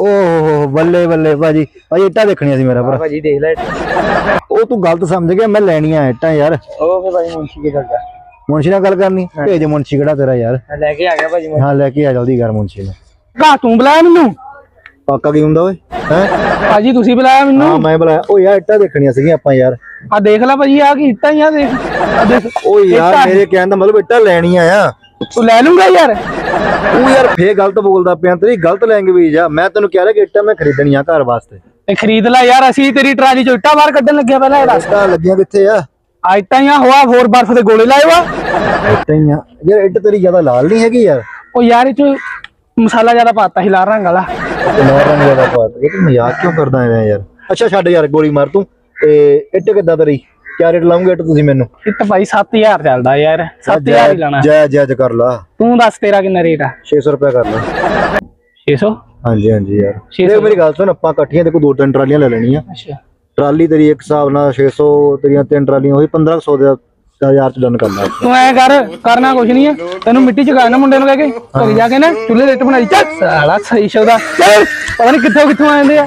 ਓਹ ਬੱਲੇ ਬੱਲੇ ਭਾਜੀ। ਭਾਜੀ ਇੱਟਾਂ ਦੇਖਣੀਆਂ ਸੀ ਮੇਰਾ ਭਰਾ। ਭਾਜੀ ਦੇਖ ਲੈ। ਉਹ ਤੂੰ ਗਲਤ ਸਮਝ ਗਿਆ ਮੈਂ ਲੈਣੀਆਂ ਇੱਟਾਂ ਯਾਰ। ਉਹ ਫੇ ਭਾਜੀ ਮੁੰਸ਼ੀ ਕੀ ਕਰਦਾ? ਮੁੰਸ਼ੀ ਨਾਲ ਗੱਲ ਕਰਨੀ। ਭੇਜ ਮੁੰਸ਼ੀ ਕਿਹੜਾ ਤੇਰਾ ਯਾਰ। ਲੈ ਕੇ ਆ ਗਿਆ ਭਾਜੀ ਹਾਂ ਲੈ ਕੇ ਆ ਜਲਦੀ ਕਰ ਮੁੰਸ਼ੀ ਨੂੰ। ਕਾ ਤੂੰ ਬੁਲਾਇਆ ਮੈਨੂੰ? ਪਾਕਾ ਕੀ ਹੁੰਦਾ ਓਏ? ਹੈ? ਭਾਜੀ ਤੁਸੀਂ ਬੁਲਾਇਆ ਮੈਨੂੰ? ਹਾਂ ਮੈਂ ਬੁਲਾਇਆ। ਉਹ ਯਾਰ ਇੱਟਾਂ ਦੇਖਣੀਆਂ ਸੀਗੀਆਂ ਆਪਾਂ ਯਾਰ। ਆ ਦੇਖ ਲੈ ਭਾਜੀ ਆ ਕੀ ਇੱਟਾਂ ਹੀ ਆ ਦੇਖ। ਆ ਦੇਖ ਉਹ ਯਾਰ ਮੇਰੇ ਕਹਿਣ ਦਾ ਮਤਲਬ ਇੱਟਾਂ ਲੈਣੀਆਂ ਆ। ਤੂੰ ਲੈ ਲੂੰਗਾ ਯਾਰ। ਤੂੰ ਯਾਰ ਫੇਰ ਗਲਤ ਬੋਲਦਾ ਪਿਆ ਤੇਰੀ ਗਲਤ ਲੈਂਗੁਏਜ ਆ। ਮੈਂ ਤੈਨੂੰ ਕਹਿ ਰਿਹਾ ਕਿ ਇੱਟਾਂ ਮੈਂ ਖਰੀਦਣੀਆਂ ਘਰ ਵਾਸਤੇ। ਤੇ ਖਰੀਦ ਲੈ ਯਾਰ ਅਸੀਂ ਤੇਰੀ ਟਰਾਲੀ ਚੋਂ ਇੱਟਾਂ ਬਾਹਰ ਕੱਢਣ ਲੱਗਿਆ ਪਹਿਲਾਂ ਇਹ ਇੱਟਾਂ ਲੱਗੀਆਂ ਕਿੱਥੇ ਆ? ਆ ਇੱਟਾਂ ਹੀ ਆ ਹੋਆ ਹੋਰ ਬਰਫ਼ ਦੇ ਗੋਲੇ ਲਾਏ ਵਾ। ਇੱਟਾਂ ਹੀ ਆ। ਯਾਰ ਇੱਟ ਤੇਰੀ ਜ਼ਿਆਦਾ ਲਾਲ ਨਹੀਂ ਹੈਗੀ ਯਾਰ। ਉਹ ਯਾਰ ਇਹ ਚ ਮਸਾਲਾ ਜ਼ਿਆਦਾ ਪਾਤਾ ਸੀ ਲਾਲ ਰੰਗ ਵਾਲਾ। ਲਾਲ ਰੰਗ ਜ਼ਿਆਦਾ ਪਾ ਤਾ। ਇਹ ਤੂੰ ਮਜ਼ਾਕ ਕਿਉਂ ਕਰਦਾ ਐਵੇਂ ਯਾਰ? ਅੱਛਾ ਛੱਡ ਯਾਰ ਗੋਲੀ ਮਾਰ ਤੂੰ। ਤੇ ਇੱਟ ਕਿੱਦਾਂ ਤੇਰੀ? ਕਿਆ ਰੇਟ ਲਾਉਂਗੇ ਇੱਟ ਤੁਸੀਂ ਮੈਨੂੰ? ਇੱਟ ਭਾਈ 7000 ਚੱਲਦਾ ਯਾਰ 7000 ਹੀ ਲਾਣਾ ਜੈ ਜੈ ਕਰ ਲਾ। ਤੂੰ ਦੱਸ ਤੇਰਾ ਕਿੰਨਾ ਰੇਟ ਆ? 600 ਰੁਪਏ ਕਰ ਲਾ। 600 ਹਾਂਜੀ ਹਾਂਜੀ ਯਾਰ। ਇਹ ਮੇਰੀ ਗੱਲ ਸੁਣ ਆਪਾਂ ਇਕੱਠੀਆਂ ਤੇ ਕੋਈ ਦੋ ਤਿੰਨ ਟਰਾਲੀਆਂ ਲੈ ਲੈਣੀਆਂ। ਅੱਛਾ। ਟਰਾਲੀ ਤੇਰੀ ਇੱਕ ਹਿਸਾਬ ਨਾਲ 600 ਤੇਰੀਆਂ ਤਿੰਨ ਟਰਾਲੀਆਂ ਉਹੀ 1500 ਦੇ ਹਜ਼ਾਰ ਚ ਡਨ ਕਰਨਾ ਤੂੰ ਐ ਕਰ ਕਰਨਾ ਕੁਛ ਨਹੀਂ ਹੈ ਤੈਨੂੰ ਮਿੱਟੀ ਚ ਗਾਣਾ ਮੁੰਡੇ ਨੂੰ ਕਹਿ ਕੇ ਘਰੇ ਜਾ ਕੇ ਨਾ ਚੁੱਲ੍ਹੇ ਦੇ ਇੱਟ ਬਣਾਈ। ਚੱਲ ਸਾਲਾ ਸਹੀ ਸ਼ੌਦਾ। ਪਤਾ ਨਹੀਂ ਕਿੱਥੋਂ ਕਿੱਥੋਂ ਆ ਜਾਂਦੇ ਆ।